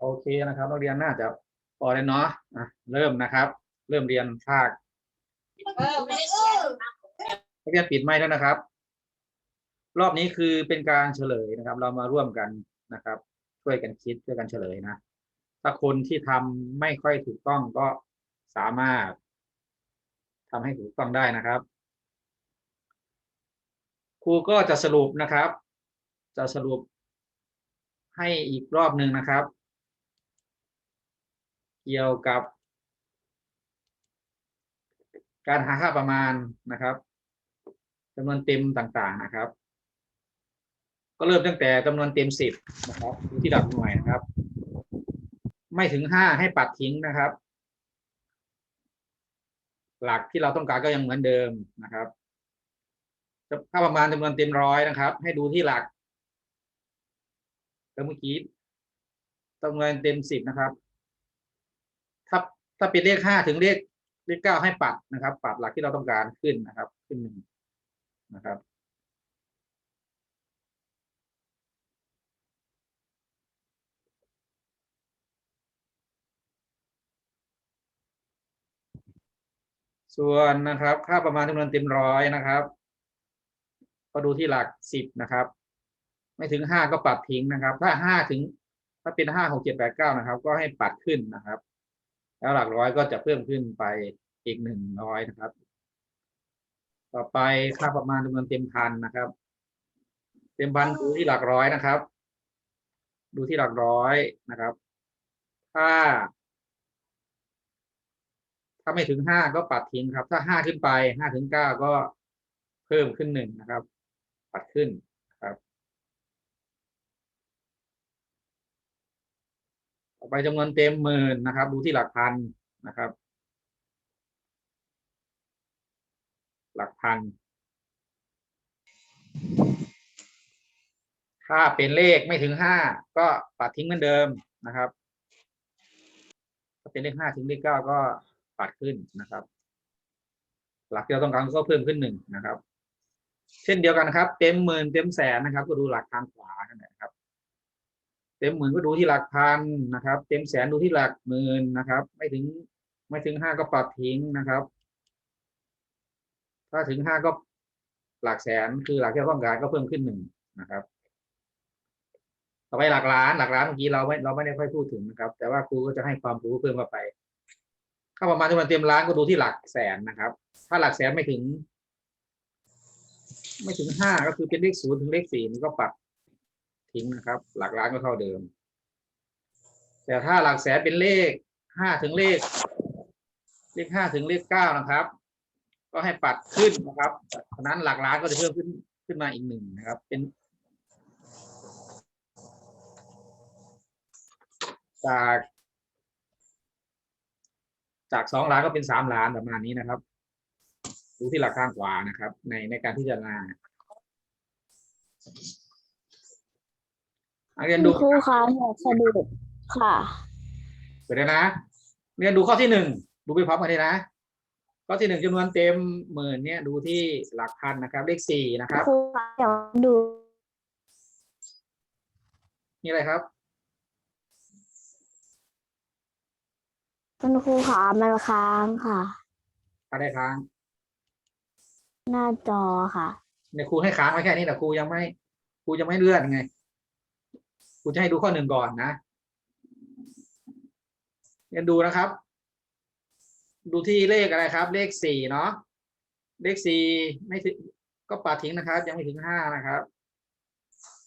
โอเคนะครับนักเรียนน่าจะพอแล้วเนาะอะเริ่มนะครับ เริ่มเรียนภาคเออไม่ได้เขียนนะนักเรียนปิดไมค์แล้วนะครับ รอบนี้คือเป็นการเฉลยนะครับ เรามาร่วมกันนะครับ ช่วยกันคิดช่วยกันเฉลยนะ ถ้าคนที่ทำไม่ค่อยถูกต้องก็สามารถทำให้ถูกต้องได้นะครับครูก็จะสรุปนะครับ จะสรุปให้อีกรอบหนึ่งนะครับ เกี่ยวกับ การหาค่าประมาณนะครับจำนวนเต็มต่างๆนะครับ ก็เริ่มตั้งแต่จำนวนเต็มสิบนะครับดูที่หลักหน่วยนะครับ ไม่ถึงห้าให้ปัดทิ้งนะครับ หลักที่เราต้องการก็ยังเหมือนเดิมนะครับค่าประมาณจำนวนเต็มร้อยนะครับ ให้ดูที่หลักแล้วเมื่อกี้จำนวนเต็มสิบนะครับ ถ้าถ้าเป็นเลขห้าถึงเลขเลขเก้าให้ปัดนะครับ ปัดหลักที่เราต้องการขึ้นนะครับ ขึ้นหนึ่งนะครับส่วนนะครับ ค่าประมาณจำนวนเต็มร้อยนะครับ ก็ดูที่หลักสิบนะครับ ไม่ถึงห้าก็ปัดทิ้งนะครับ ถ้าห้าถึง ถ้าเป็นห้าหกเจ็ดแปดเก้านะครับ ก็ให้ปัดขึ้นนะครับ แล้วหลักร้อยก็จะเพิ่มขึ้นไปอีกหนึ่งร้อยนะครับ ต่อไปค่าประมาณจำนวนเต็มพันนะครับ เต็มพันดูที่หลักร้อยนะครับ ดูที่หลักร้อยนะครับ ถ้า ถ้าไม่ถึงห้าก็ปัดทิ้งครับ ถ้าห้าขึ้นไปห้าถึงเก้าก็เพิ่มขึ้นหนึ่งนะครับ ปัดขึ้นครับ ต่อ ไปจำนวนเต็มหมื่นนะครับ ดูที่หลักพันนะครับ หลักพัน ถ้าเป็นเลขไม่ถึงห้าก็ปัดทิ้งเหมือนเดิมนะครับ ถ้าเป็นเลขห้าถึงเลขเก้าก็ปัดขึ้นนะครับ หลักที่เราต้องการก็เพิ่มขึ้นหนึ่งนะครับ เช่นเดียวกันนะครับ เต็มหมื่นเต็มแสนนะครับ ก็ดูหลักทางขวานั่นแหละ เต็มหมื่นก็ดูที่หลักพันนะครับ เต็มแสนดูที่หลักหมื่นนะครับ ไม่ถึงไม่ถึงห้าก็ปัดทิ้งนะครับ ถ้าถึงห้าก็หลักแสนคือหลักที่ต้องการก็เพิ่มขึ้นหนึ่งนะครับต่อไปหลักล้านหลักล้านเมื่อกี้เราไม่เราไม่ได้ค่อยพูดถึงนะครับ แต่ว่าครูก็จะให้ความรู้เพิ่มเข้าไปค่าประมาณจำนวนเต็มล้านก็ดูที่หลักแสนนะครับ ถ้าหลักแสนไม่ถึง ไม่ถึงห้าก็คือเป็นเลขศูนย์ถึงเลขสี่นี่ก็ปัด ทิ้งนะครับ หลักล้านก็เท่าเดิม แต่ถ้าหลักแสนเป็นเลขห้าถึงเลข เลขห้าถึงเลขเก้านะครับ ก็ให้ปัดขึ้นนะครับฉะนั้นหลักล้านก็จะเพิ่มขึ้นขึ้นมาอีกหนึ่งนะครับ เป็นจากจากสองล้านก็เป็นสามล้านประมาณนี้นะครับ ดูที่หลักข้างขวานะครับ ในในการพิจารณา นักเรียนดูครูคะหนูสะดุดค่ะเดี๋ยวนะเรียนดูข้อที่หนึ่งดูไปพร้อมกันเลยนะข้อที่หนึ่งจำนวนเต็มหมื่นเนี่ยดูที่หลักพันนะครับ เลขสี่นะครับครูคะเดี๋ยวดูนี่อะไรครับคุณครูคะมันค้างค่ะอะไรค้างหน้าจอค่ะในครูให้ค้างไว้แค่นี้แต่ครูยังไม่ครูยังไม่เลื่อนไง ครูจะให้ดูข้อหนึ่งก่อนนะเรียนดูนะครับ ดูที่เลขอะไรครับ เลขสี่เนาะเลขสี่ไม่ถึงก็ปัดทิ้งนะครับ ยังไม่ถึงห้านะครับ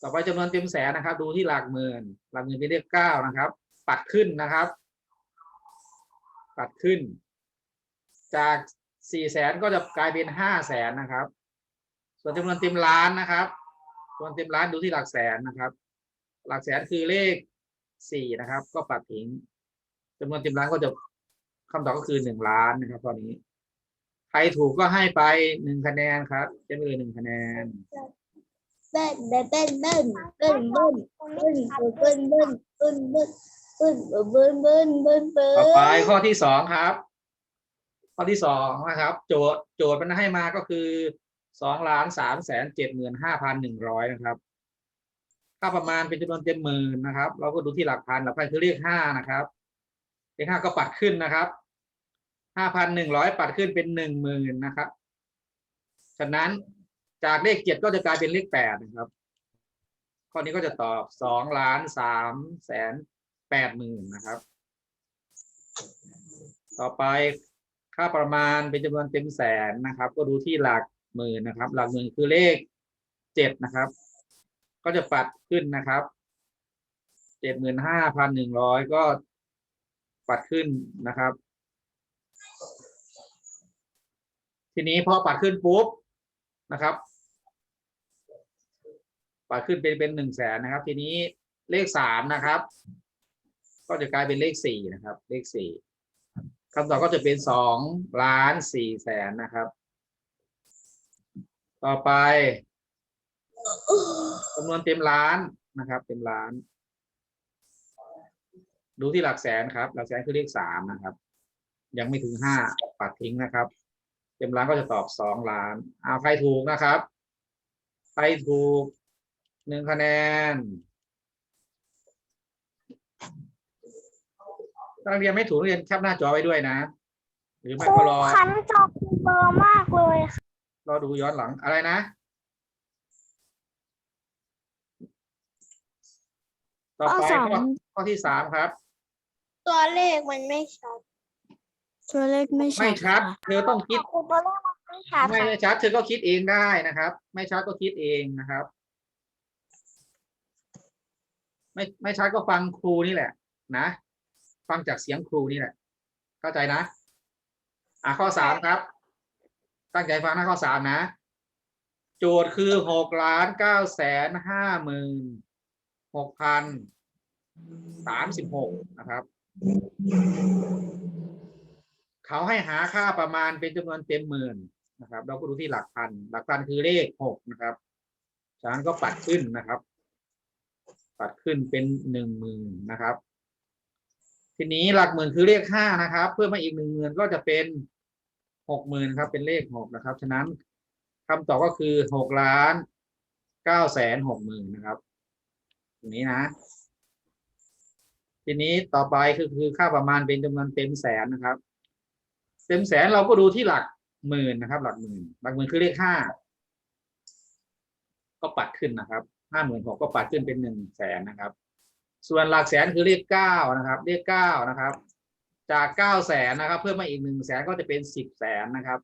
ต่อไปจำนวนเต็มแสนนะครับ ดูที่หลักหมื่น หลักหมื่นเป็นเลขเก้านะครับ ปัดขึ้นนะครับ ปัดขึ้น จากสี่แสนก็จะกลายเป็นห้าแสนนะครับ ส่วนจำนวนเต็มล้านนะครับจำนวนเต็มล้านดูที่หลักแสนนะครับ หลักแสนคือเลขสี่นะครับ ก็ปัดทิ้งจำนวนเต็มล้านก็จะคำตอบก็คือหนึ่งล้านนะครับ ตอนนี้ ใครถูกก็ให้ไปหนึ่งคะแนนครับจะมีเลยหนึ่งคะแนนเบิ้ลเบิ้ลเบิ้ลเบิ้ลเบิ้ลเบิ้ลเบิ้ลเบิ้ลเบิ้ลเบิ้ลเบิ้ลเบิ้ลเบิ้ลเบิ้ลเบิ้ลเบิ้ลต่อไปข้อที่สองครับ ข้อที่สองนะครับ โจทย์โจทย์มันให้มาก็คือสองล้านสามแสนเจ็ดหมื่นห้าพันหนึ่งร้อยนะครับ ค่าประมาณเป็นจำนวนเต็มหมื่นนะครับ เราก็ดูที่หลักพันหลักพันคือเลขห้านะครับเลขห้าก็ปัดขึ้นนะครับห้าพันหนึ่งร้อยปัดขึ้นเป็นหนึ่งหมื่นนะครับ ฉะนั้นจากเลขเจ็ดก็จะกลายเป็นเลขแปดนะครับ ข้อนี้ก็จะตอบสองล้านสามแสนแปดหมื่นนะครับ ต่อไปค่าประมาณเป็นจำนวนเต็มแสนนะครับ ก็ดูที่หลักหมื่นนะครับ หลักหมื่นคือเลขเจ็ดนะครับ ก็จะปัด ขึ้นนะครับเจ็ดหมื่นห้าพันหนึ่งร้อยก็ปัดขึ้นนะครับ ทีนี้พอปัดขึ้นปุ๊บนะครับ ปัดขึ้นเป็นเป็นหนึ่งแสนนะครับ ทีนี้เลขสามนะครับ ก็จะกลายเป็นเลขสี่นะครับ เลขสี่คำตอบก็จะเป็นสองล้านสี่แสนนะครับ ต่อไป จำนวนเต็มล้านนะครับ เต็มล้าน ดูที่หลักแสนครับ หลักแสนคือเลขสามนะครับ ยังไม่ถึงห้าปัดทิ้งนะครับ เต็มล้านก็จะตอบสองล้านเอาใครถูกนะครับใครถูกหนึ่งคะแนนถ้านักเรียนไม่ถูกนักเรียนแคปหน้าจอไว้ด้วยนะ หรือไม่ก็รอคันจอบเบอร์มากเลยค่ะรอดูย้อนหลังอะไรนะ ต่อไปข้อข้อที่สามครับ ตัวเลขมันไม่ชัดตัวเลขไม่ชัดไม่ชัด ค่ะเธอต้องคิดครูตัวเลขมันไม่ชัดไม่ชัดเธอก็คิดเองได้นะครับ ไม่ชัดก็คิดเองนะครับ ไม่ไม่ชัดก็ฟังครูนี่แหละ นะ ฟังจากเสียงครูนี่แหละ เข้าใจนะ อะข้อสามครับ ตั้งใจฟังนะข้อสามนะ โจทย์คือหกล้านเก้าแสนห้าหมื่น หกพันสามสิบหกนะครับ เขาให้หาค่าประมาณเป็นจำนวนเต็มหมื่นนะครับ เราก็ดูที่หลักพัน หลักพันคือเลขหกนะครับจากนั้นก็ปัดขึ้นนะครับ ปัดขึ้นเป็นหนึ่งหมื่นนะครับ ทีนี้หลักหมื่นคือเลขห้านะครับ เพิ่มมาอีกหนึ่งหมื่นก็จะเป็นหกหมื่นครับ เป็นเลขหกนะครับ ฉะนั้นคำตอบก็คือหกล้านเก้าแสนหกหมื่นนะครับ ตรงนี้นะ ทีนี้ต่อไปคือคือค่าประมาณเป็นจำนวนเต็มแสนนะครับ เต็มแสนเราก็ดูที่หลักหมื่นนะครับ หลักหมื่นหลักหมื่นคือเลขห้าก็ปัดขึ้นนะครับห้าหมื่นหกก็ปัดขึ้นเป็นหนึ่งแสนนะครับ ส่วนหลักแสนคือเลขเก้านะครับ เลขเก้านะครับ จากเก้าแสนนะครับ เพิ่มมาอีกหนึ่งแสนก็จะเป็นสิบแสนนะครับ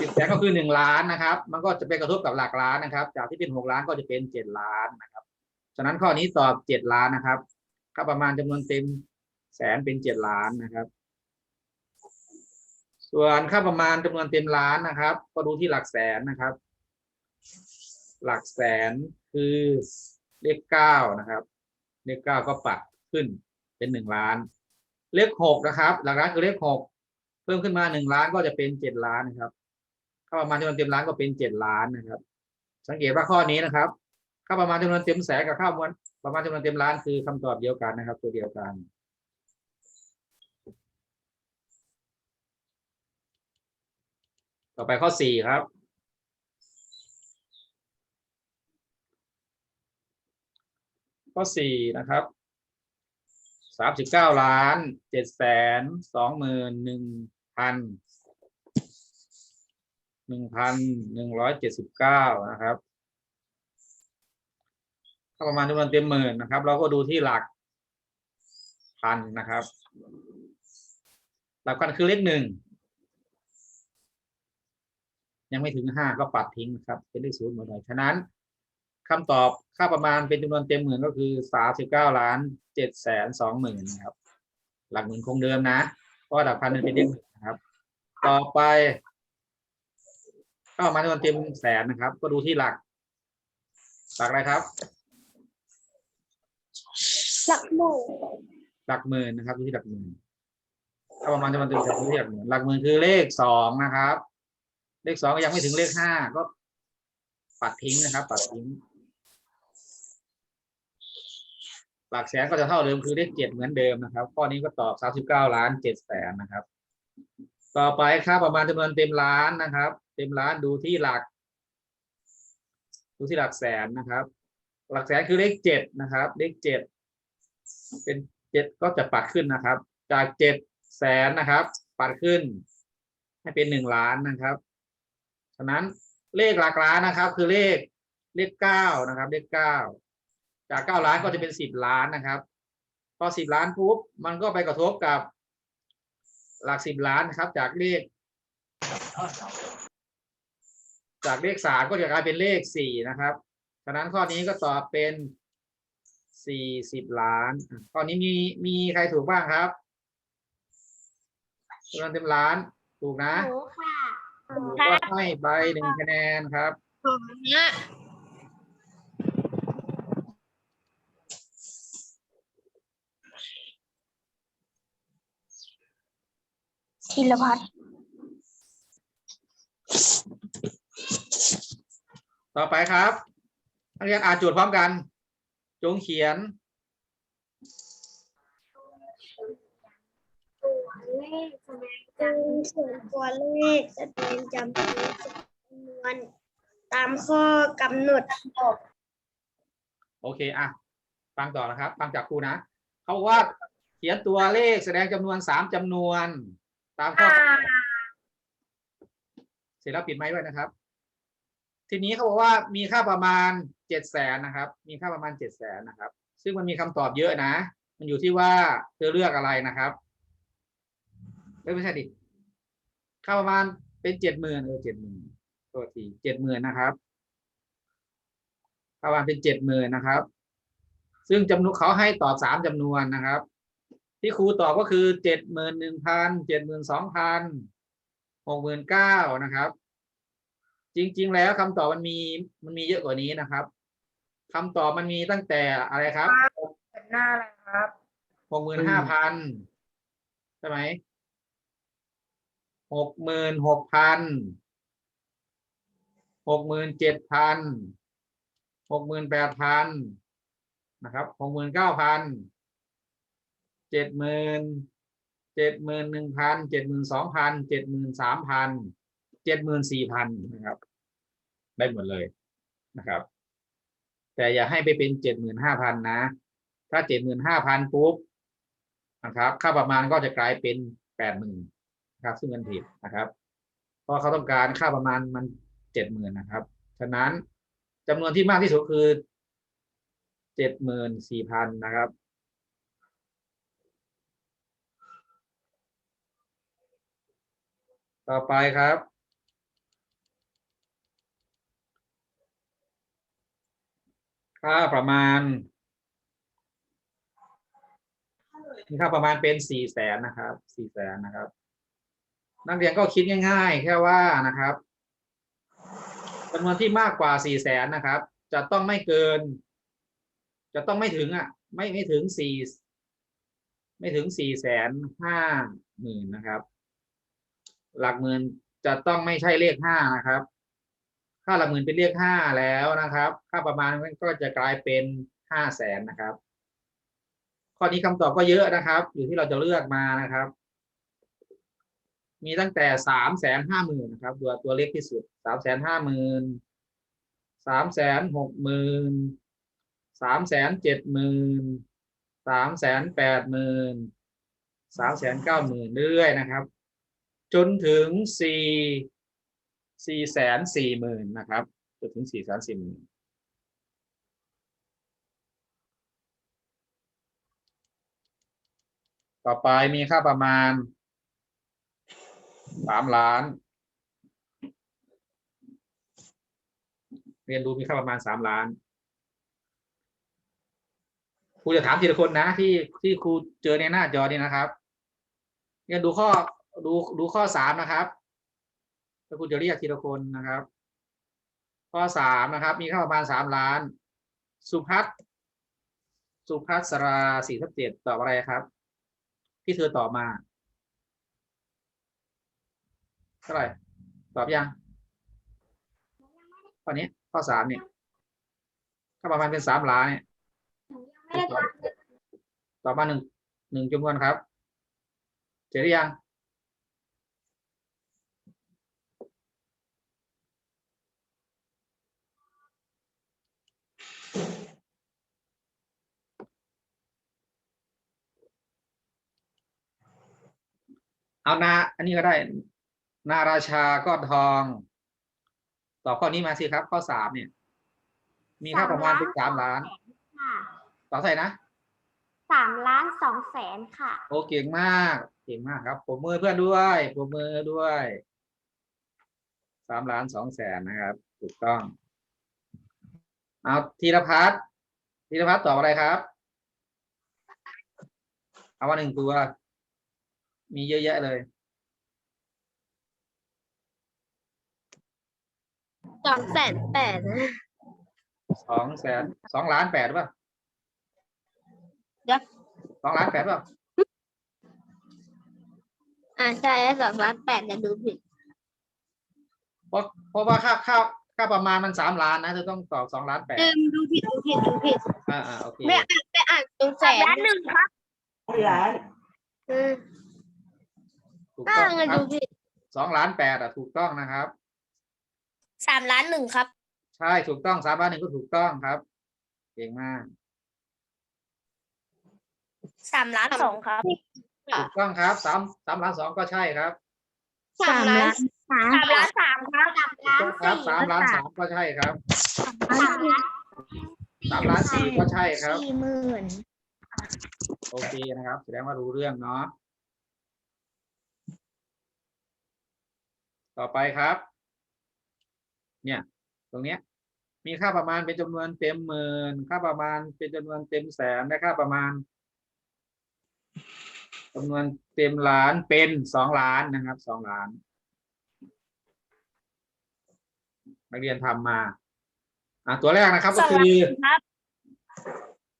สิบแสนก็คือหนึ่งล้านนะครับ มันก็จะไปกระทบกับหลักล้านนะครับ จากที่เป็นหกล้านก็จะเป็นเจ็ดล้านนะครับ ฉะนั้นข้อนี้ตอบเจ็ดล้านนะครับค่าประมาณจำนวนเต็มแสนเป็นเจ็ดล้านนะครับ ส่วนค่าประมาณจำนวนเต็มล้านนะครับ ก็ดูที่หลักแสนนะครับ หลักแสนคือเลขเก้านะครับ เลขเก้าก็ปัดขึ้นเป็นหนึ่งล้าน เลขหกนะครับ หลักล้านคือเลขหกเพิ่มขึ้นมาหนึ่งล้านก็จะเป็นเจ็ดล้านนะครับค่าประมาณจำนวนเต็มล้านก็เป็นเจ็ดล้านนะครับ สังเกตว่าข้อนี้นะครับ ค่าประมาณจำนวนเต็มแสนกับค่าประมาณประมาณจำนวนเต็มล้านคือคำตอบเดียวกันนะครับ ตัวเดียวกันต่อไปข้อสี่ครับ ข้อสี่นะครับสามสิบเก้าล้านเจ็ดแสนสองหมื่นหนึ่งพันหนึ่งพันหนึ่งร้อยเจ็ดสิบเก้านะครับ ก็ประมาณจำนวนเต็มหมื่นนะครับ เราก็ดูที่หลักพันนะครับ หลักพันคือเลขหนึ่งยังไม่ถึงห้าก็ปัดทิ้งนะครับ เป็นเลขศูนย์หมดเลยฉะนั้นคำตอบค่าประมาณเป็นจำนวนเต็มหมื่นก็คือสามสิบเก้าล้านเจ็ดแสนสองหมื่นนะครับ หลักหมื่นคงเดิมนะเพราะหลักพันมันเป็นเลขหนึ่งนะครับ ต่อไปค่าประมาณจำนวนเต็มแสนนะครับ ก็ดูที่หลัก หลักอะไรครับ หลักหมู่หลักหมื่นนะครับดูที่หลักหมื่นถ้าประมาณจำนวนเต็มแสนดูที่หลักหมื่นหลักหมื่นคือเลขสองนะครับ เลขสองยังไม่ถึงเลขห้าก็ปัดทิ้งนะครับ ปัดทิ้ง หลักแสนก็จะเท่าเดิมคือเลขเจ็ดเหมือนเดิมนะครับ ข้อนี้ก็ตอบสามสิบเก้าล้านเจ็ดแสนนะครับ ต่อไปค่าประมาณจำนวนเต็มล้านนะครับ เต็มล้านดูที่หลัก ดูที่หลักแสนนะครับ หลักแสนคือเลขเจ็ดนะครับ เลขเจ็ด เป็นเจ็ดก็จะปัดขึ้นนะครับ จากเจ็ดแสนนะครับ ปัดขึ้น ให้เป็นหนึ่งล้านนะครับฉะนั้นเลขหลักล้านนะครับ คือเลขเลขเก้านะครับ เลขเก้าจากเก้าล้านก็จะเป็นสิบล้านนะครับ พอสิบล้านปุ๊บมันก็ไปกระทบกับ หลักสิบล้านนะครับ จากเลข จากเลขสามก็จะกลายเป็นเลขสี่นะครับ ฉะนั้นข้อนี้ก็ตอบเป็น สี่สิบล้านอะข้อนี้มีมีใครถูกบ้างครับจำนวนเต็มล้าน ถูกนะหนูค่ะถูกก็ให้ใบหนึ่งคะแนนครับธีรพัฒน์ต่อไปครับนักเรียนอ่านโจทย์พร้อมกัน จงเขียนเลขแสดงจำส่วนตัวเลขแสดงจำนวนจำนวน ตามข้อกำหนดโอเคอะฟังต่อนะครับ ฟังจากครูนะเขาบอกว่าเขียนตัวเลขแสดงจำนวนสามจำนวน ตามข้อกำหนดเสร็จแล้วปิดไมค์ด้วยนะครับ ทีนี้เขาบอกว่ามีค่าประมาณ เจ็ดแสนนะครับ มีค่าประมาณเจ็ดแสนนะครับ ซึ่งมันมีคำตอบเยอะนะ มันอยู่ที่ว่าเธอเลือกอะไรนะครับไม่ใช่ดิค่าประมาณเป็นเจ็ดหมื่นเออเจ็ดหมื่นตัวทีเจ็ดหมื่นนะครับค่าประมาณเป็นเจ็ดหมื่นนะครับ ซึ่งจำนวนเขาให้ตอบสามจำนวนนะครับ ที่ครูตอบก็คือเจ็ดหมื่นหนึ่งพันเจ็ดหมื่นสองพันหกหมื่นเก้านะครับจริง ๆ แล้วคำตอบมันมีมันมีเยอะกว่านี้นะครับ คำตอบมันมีตั้งแต่อะไรครับหน้าอะไรครับหกหมื่นห้าพันใช่ไหมหกหมื่นหกพันหกหมื่นเจ็ดพันหกหมื่นแปดพันนะครับหกหมื่นเก้าพันเจ็ดหมื่นเจ็ดหมื่นหนึ่งพันเจ็ดหมื่นสองพันเจ็ดหมื่นสามพันเจ็ดหมื่นสี่พันนะครับ ได้หมดเลยนะครับ แต่อย่าให้ไปเป็นเจ็ดหมื่นห้าพันนะ ถ้าเจ็ดหมื่นห้าพันปุ๊บนะครับ ค่าประมาณก็จะกลายเป็นแปดหมื่นครับ ซึ่งมันผิดนะครับ เพราะเขาต้องการค่าประมาณมันเจ็ดหมื่นนะครับ ฉะนั้นจำนวนที่มากที่สุดคือเจ็ดหมื่นสี่พันนะครับต่อไปครับ ค่าประมาณมีค่าประมาณเป็นสี่แสนนะครับสี่แสนนะครับ นักเรียนก็คิดง่าย ๆ แค่ว่านะครับจำนวนที่มากกว่าสี่แสนนะครับ จะต้องไม่เกิน จะต้องไม่ถึงอะ ไม่ไม่ถึงสี่ไม่ถึงสี่แสนห้าหมื่นนะครับ หลักหมื่นจะต้องไม่ใช่เลขห้านะครับ ค่าหลักหมื่นเป็นเลขห้าแล้วนะครับ ค่าประมาณมันก็จะกลายเป็นห้าแสนนะครับ ข้อนี้คำตอบก็เยอะนะครับ อยู่ที่เราจะเลือกมานะครับ มีตั้งแต่สามแสนห้าหมื่นนะครับ ตัวตัวเล็กที่สุดสามแสนห้าหมื่นสามแสนหกหมื่นสามแสนเจ็ดหมื่นสามแสนแปดหมื่นสามแสนเก้าหมื่นเรื่อยนะครับ จนถึงสี่ สี่แสนสี่หมื่นนะครับจนถึงสี่แสนสี่หมื่นต่อไปมีค่าประมาณสามล้าน เรียนรู้มีค่าประมาณสามล้านครูจะถามทีละคนนะที่ที่ครูเจอในหน้าจอนี่นะครับเรียนดูข้อดูดูข้อสามนะครับ แล้วครูจะเรียกทีละคนนะครับ ข้อสามนะครับ มีค่าประมาณสามล้าน สุพัฒน์สุพัสราสี่ทับเจ็ดตอบอะไรครับ ที่เธอตอบมาเท่าไหร่ตอบยังข้อนี้ข้อสามเนี่ยถ้าประมาณเป็นสามล้านเนี่ยไม่ได้ทตอบมาหนึ่งหนึ่งจำนวนครับเจอหรือยัง เอานา อันนี้ก็ได้ นาราชาก้อนทอง ตอบข้อนี้มาสิครับ ข้อสามเนี่ย มีค่าประมาณเป็นสามล้านค่ะตอบใส่นะสามล้านสองแสนค่ะ โอ้เก่งมาก เก่งมากครับผมมือเพื่อนด้วยผมมือด้วยสามล้านสองแสนนะครับ ถูกต้อง เอาธีรพัฒน์ธีรพัฒน์ตอบอะไรครับ เอาว่าหนึ่งตัว มีเยอะแยะเลย สองแสนแปดนะสองแสนสองล้านแปดหรือเปล่าเดี๋ยวสองล้านแปดหรือเปล่าอ่าใช่สองล้านแปดจะดูผิดเพราะเพราะว่าค่าค่าค่าประมาณมันสามล้านนะเธอต้องตอบสองล้านแปดเดิมดูผิดดูผิดดูผิดอ่าอ่าโอเคไม่อ่านไม่อ่านตรงแสสามนล้านหนึ่งครับ ล้านเออ ถูกอ่าต้องเงินครัดูบผิดสองล้านแปดอะถูกต้องนะครับ สามล้านหนึ่งครับ ใช่ถูกต้องสามล้านหนึ่งก็ถูกต้องครับ เก่งมาก สามล้านสองครับ ถูกต้องครับสามสามล้านสองก็ใช่ครับสามล้านสามสามล้านสามครับถูกต้องครับสามล้านสามก็ใช่ครับล้านสามล้านสี่ก็ใช่ครับ สี่หมื่น โอเคนะครับ แสดงว่ารู้เรื่องเนาะ ต่อไปครับ เนี่ย ตรงเนี้ย มีค่าประมาณเป็นจำนวนเต็มหมื่นค่าประมาณเป็นจำนวนเต็มแสนและค่าประมาณจำนวนเต็มล้านเป็นสองล้านนะครับสองล้านนักเรียนทำมา อะตัวแรกนะครับ ก็คือครับ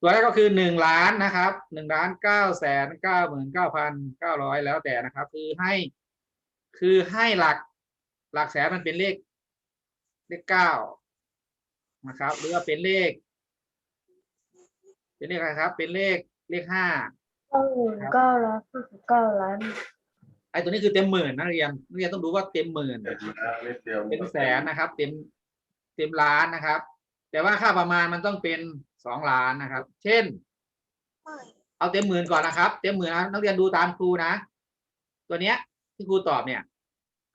ตัวแรกก็คือหนึ่งล้านนะครับหนึ่งล้านเก้าแสนเก้าหมื่นเก้าพันเก้าร้อยแล้วแต่นะครับ คือให้ คือให้หลัก หลักแสนมันเป็นเลข เลขเก้านะครับ หรือว่าเป็นเลข เป็นเลขอะไรครับ เป็นเลขเลขห้าเก้าหมื่นเก้าล้านเก้าล้านไอ้ตัวนี้คือเต็มหมื่นนักเรียนนักเรียนต้องดูว่าเต็มหมื่นเป็นแสนนะครับ เต็มเต็มล้านนะครับ แต่ว่าค่าประมาณมันต้องเป็นสองล้านนะครับ เช่น เอาเต็มหมื่นก่อนนะครับ เต็มหมื่นนะนักเรียนดูตามครูนะ ตัวเนี้ยที่ครูตอบเนี่ย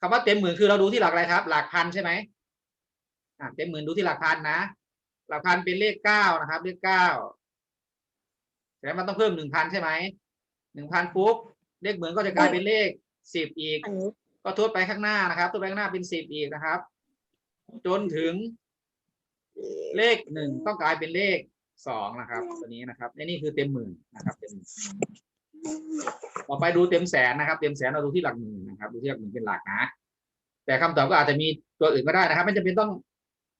คำว่าเต็มหมื่นคือเราดูที่หลักอะไรครับ หลักพันใช่ไหมอ่าเต็มหมื่นดูที่หลักพันนะ หลักพันเป็นเลขเก้านะครับ เลขเก้าแต่มันต้องเพิ่มหนึ่งพันใช่ไหมหนึ่งพันปุ๊บเลขหมื่นก็จะกลายเป็นเลขสิบอีกอันนี้ก็ทดไปข้างหน้านะครับทดไปข้างหน้าเป็นสิบอีกนะครับ จนถึง เลขหนึ่งต้องกลายเป็นเลขสองนะครับ ตัวนี้นะครับและนี่คือเต็มหมื่นนะครับ เต็มหมื่น ต่อไปดูเต็มแสนนะครับ เต็มแสนเราดูที่หลักหมื่นนะครับ ดูที่หลักหมื่นเป็นหลักนะ แต่คำตอบก็อาจจะมีตัวอื่นก็ได้นะครับ ไม่จำเป็นต้อง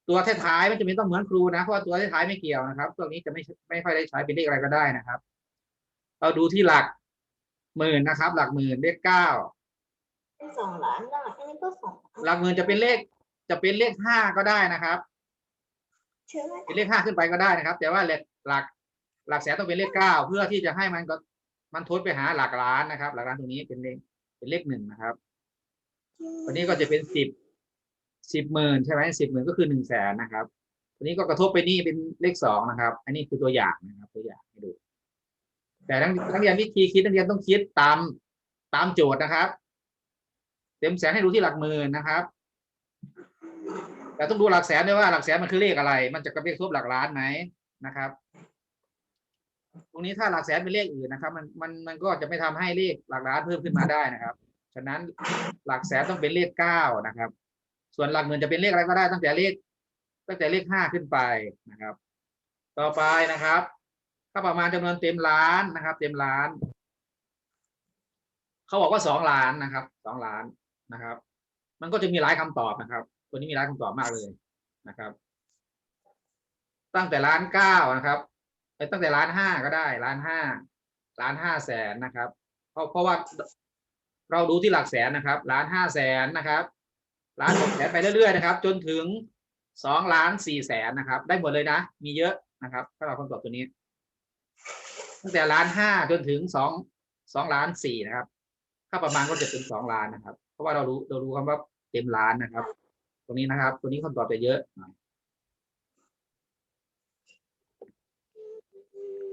ตัวท้ายๆไม่จำเป็นต้องเหมือนครูนะเพราะว่าตัวท้ายๆไม่เกี่ยวนะครับตัวนี้จะไม่ไม่ค่อยได้ใช้เป็นเลขอะไรก็ได้นะครับ เราดูที่หลักหมื่นนะครับ หลักหมื่นเลขเก้าสองล้านได้อันนี้ก็สองหลักหมื่นจะเป็นเลขจะเป็นเลขห้าก็ได้นะครับเชื่อไหมเป็นเลขห้าขึ้นไปก็ได้นะครับ แต่ว่าหลักหลักหลักแสนต้องเป็นเลขเก้าเพื่อที่จะให้มันก็ มันทดไปหาหลักล้านนะครับ หลักล้านตรงนี้เป็นเลขเป็นเลขหนึ่งนะครับตัวนี้ก็จะเป็นสิบสิบหมื่นใช่ไหมสิบหมื่นก็คือหนึ่งแสนนะครับตัวนี้ก็กระทบไปนี่เป็นเลขสองนะครับ อันนี้คือตัวอย่างนะครับ ตัวอย่างให้ดู แต่นักนักเรียนวิธีคิดนักเรียนต้องคิดตามตามโจทย์นะครับ เต็มแสนให้ดูที่หลักหมื่นนะครับแต่ต้องดูหลักแสนด้วยว่าหลักแสนมันคือเลขอะไร มันจะกระเบียกทบหลักล้านไหมนะครับ ตรงนี้ถ้าหลักแสนเป็นเลขอื่นนะครับ มันมันมันก็จะไม่ทำให้เลขหลักล้านเพิ่มขึ้นมาได้นะครับ ฉะนั้นหลักแสนต้องเป็นเลขเก้านะครับ ส่วนหลักหมื่นจะเป็นเลขอะไรก็ได้ตั้งแต่เลขตั้งแต่เลขห้าขึ้นไปนะครับ ต่อไปนะครับถ้าประมาณจำนวนเต็มล้านนะครับ เต็มล้านเขาบอกว่าสองล้านนะครับสองล้านนะครับ มันก็จะมีหลายคำตอบนะครับ ตัวนี้มีหลายคำตอบมากเลยนะครับ ตั้งแต่ล้านเก้านะครับ ตั้งแต่ล้านห้าก็ได้ล้านห้าล้านห้าแสนนะครับ เพราะเพราะว่าเราดูที่หลักแสนนะครับล้านห้าแสนนะครับล้านหกแสนไปเรื่อยๆนะครับ จนถึงสองล้านสี่แสนนะครับ ได้หมดเลยนะ มีเยอะนะครับถ้าเราคำตอบตัวนี้ ตั้งแต่ล้านห้าจนถึงสองสองล้านสี่นะครับค่าประมาณก็จะเป็นสองล้านนะครับ เพราะว่าเรารู้เรารู้คำว่าเต็มล้านนะครับ ตรงนี้นะครับ ตัวนี้คำตอบจะเยอะ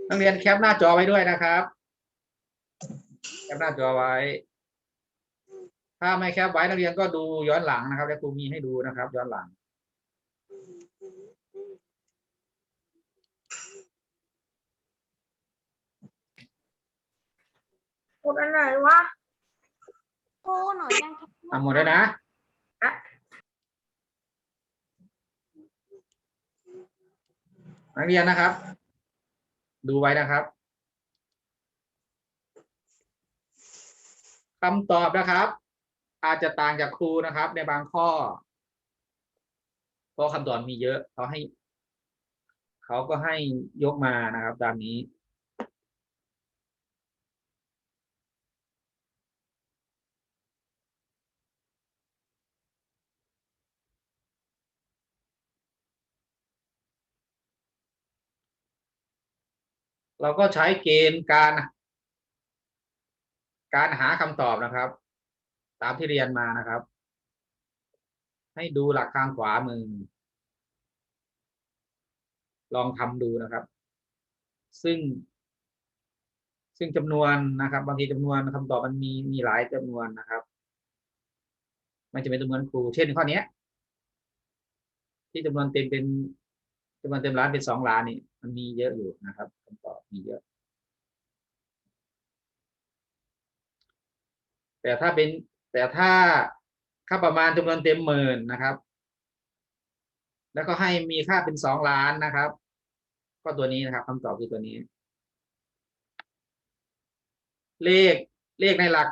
น่อยนักเรียนแคปหน้าจอไว้ด้วยนะครับ แคปหน้าจอไว้ ถ้าไม่แคปไว้นักเรียนก็ดูย้อนหลังนะครับ แล้วครูมีให้ดูนะครับ ย้อนหลังคุณอันไหนวะครูหนูยังแคปอะหมดแล้วนะนักเรียนนะครับ ดูไว้นะครับคำตอบนะครับ อาจจะต่างจากครูนะครับ ในบางข้อ เพราะคำตอบมีเยอะเขาให้ เขาก็ให้ยกมานะครับ ตามนี้ เราก็ใช้เกณฑ์การ การหาคำตอบนะครับ ตามที่เรียนมานะครับ ให้ดูหลักข้างขวามือ ลองทำดูนะครับ ซึ่ง ซึ่งจำนวนนะครับ บางทีจำนวนคำตอบมันมีมีหลายจำนวนนะครับ มันจะเป็นจำนวนครู เช่นข้อนี้ที่จำนวนเต็มเป็น จำนวนเต็มล้านเป็นสองล้านนี่มันมีเยอะอยู่นะครับคำตอบมีเยอะ แต่ถ้าเป็นแต่ถ้าค่าประมาณจำนวนเต็มหมื่นนะครับ แล้วก็ให้มีค่าเป็นสองล้านนะครับ ก็ตัวนี้นะครับคำตอบคือตัวนี้ เลขเลขในหลัก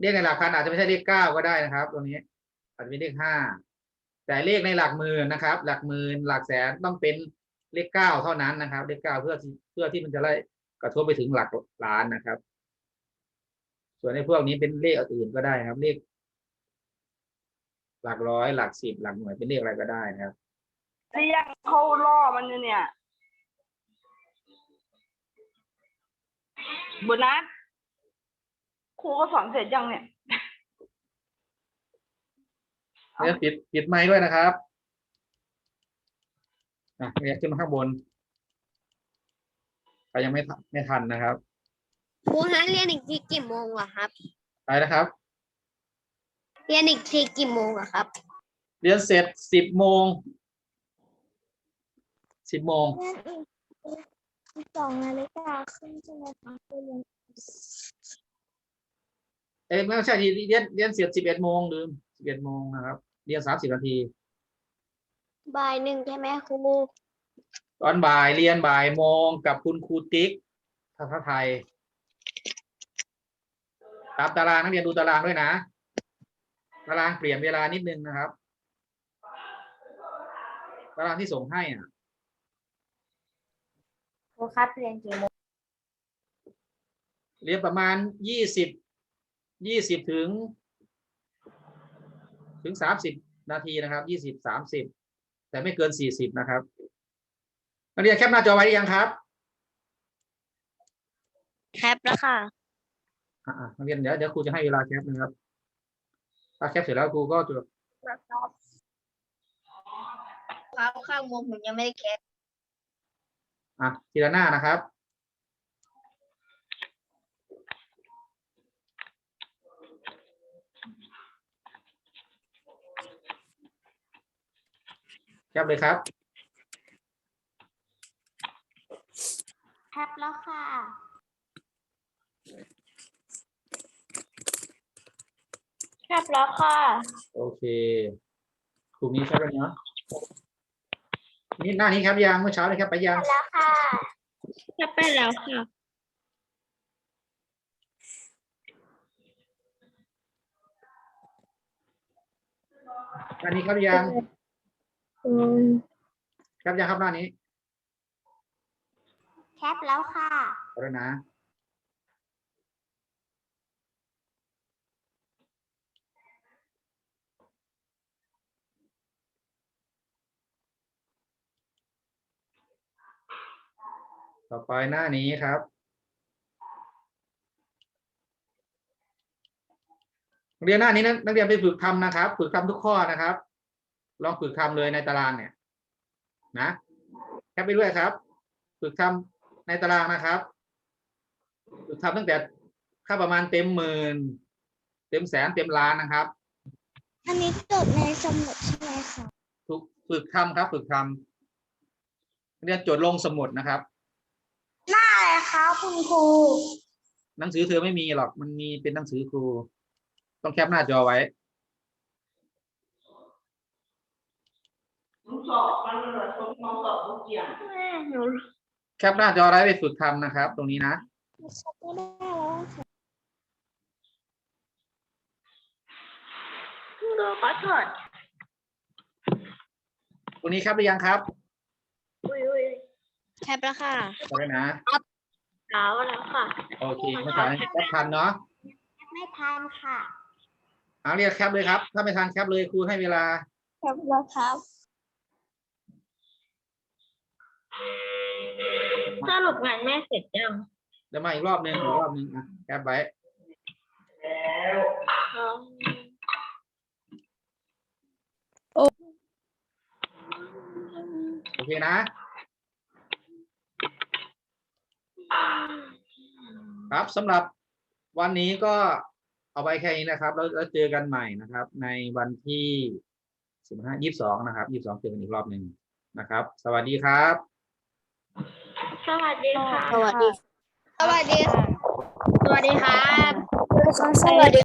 เลขในหลักพันอาจจะไม่ใช่เลขเก้าก็ได้นะครับ ตัวนี้อาจจะเป็นเลขห้า แต่เลขในหลักหมื่นนะครับ หลักหมื่นหลักแสนต้องเป็นเลขเก้าเท่านั้นนะครับ เลขเก้าเพื่อเพื่อที่มันจะไล่กระทบไปถึงหลักล้านนะครับ ส่วนในพวกนี้เป็นเลขอื่นก็ได้ครับ เลข หลักร้อย หลักสิบหลักหน่วยเป็นเลขอะไรก็ได้นะครับเรียกเข้าล่อมันเนี่ยโบนัสครูก็สอนเสร็จยังเนี่ย เรียนปิดปิดไมค์ด้วยนะครับอะเรียกขึ้นมาข้างบนใครยังไม่ทันไม่ทันนะครับครูฮะเรียนอีกทีกี่โมงอะครับ ไปนะครับ เรียนอีกทีกี่โมงอะครับ เรียนเสร็จสิบโมงสิบโมงนั่นอีกสองนาฬิกาครึ่งใช่ไหมคะไปเรียนเอ้ยไม่ใช่ทีเรียนเรียนเสร็จสิบเอ็ดโมงลืม สิบเอ็ดโมงนะครับ เรียนสามสิบนาที บ่ายหนึ่งใช่ไหมครูตอนบ่ายเรียนบ่ายโมงกับคุณครูติ๊กภาษาไทย ตามตารางนักเรียนดูตารางด้วยนะ ตารางเปลี่ยนเวลานิดนึงนะครับ ตารางที่ส่งให้อะครูครับเรียนกี่โมงเรียนประมาณยี่สิบยี่สิบถึง ถึงสามสิบนาทีนะครับยี่สิบสามสิบแต่ไม่เกินสี่สิบนะครับนักเรียนแคปหน้าจอไว้หรือยังครับแคปแล้วค่ะอ่านักเรียนเดี๋ยวเดี๋ยวครูจะให้เวลาแคปนะครับถ้าแคปเสร็จแล้วครูก็จะครับข้างมุมผมยังไม่ได้แคปอะทีละหน้านะครับ แคปเลยครับ แคปแล้วค่ะ แคบแล้วค่ะ โอเคครูมีแคปแล้วเนาะนี่หน้านี้ครับยังเมื่อเช้าเลยครับไปยังแล้วค่ะ แคบไปแล้วค่ะ หน้านี้ครับยัง อืมครับยังครับหน้านี้แคปแล้วค่ะเอาแล้วนะต่อไปหน้านี้ครับ เรียนหน้านี้นะนักเรียนไปฝึกทำนะครับ ฝึกทำทุกข้อนะครับ ลองฝึกทำเลยในตารางเนี่ยนะแคปไปด้วยครับ ฝึกทำในตารางนะครับ ฝึกทำตั้งแต่ค่าประมาณเต็มหมื่นเต็มแสนเต็มล้านนะครับ อันนี้จดในสมุดใช่ไหมคะฝึกฝึกทำครับ ฝึกทำเรียนจดลงสมุดนะครับอะไรคะคุณครูหนังสือเธอไม่มีหรอกมันมีเป็นหนังสือครู ต้องแคปหน้าจอไว้ แคปหน้าจอไว้ไปฝึกทำนะครับ ตรงนี้นะ ชัดไม่ได้แล้วค่ะดูขอโทษตรงนี้ครับหรือยังครับอุ้ยอุ้ยแคปแล้วค่ะไปนะเช้าแล้วค่ะโอเคเมื่อเช้านี้แคปทันเนาะไม่ทันค่ะเอาเรียกแคปเลยครับ ถ้าไม่ทันแคปเลยครูให้เวลา ครับแล้วครับ สรุปงานแม่เสร็จยังเดี๋ยวมาอีกรอบหนึ่งอีกรอบหนึ่งอะแคปไว้โอเคนะ ครับสำหรับวันนี้ก็เอาไปแค่นี้นะครับแล้วแล้วเจอกันใหม่นะครับ ในวันที่สิบห้ายี่สิบสองนะครับยี่สิบสองเจอกันอีกรอบหนึ่งนะครับ สวัสดีครับ สวัสดีค่ะ สวัสดี สวัสดีค่ะสวัสดีครับ สวัสดี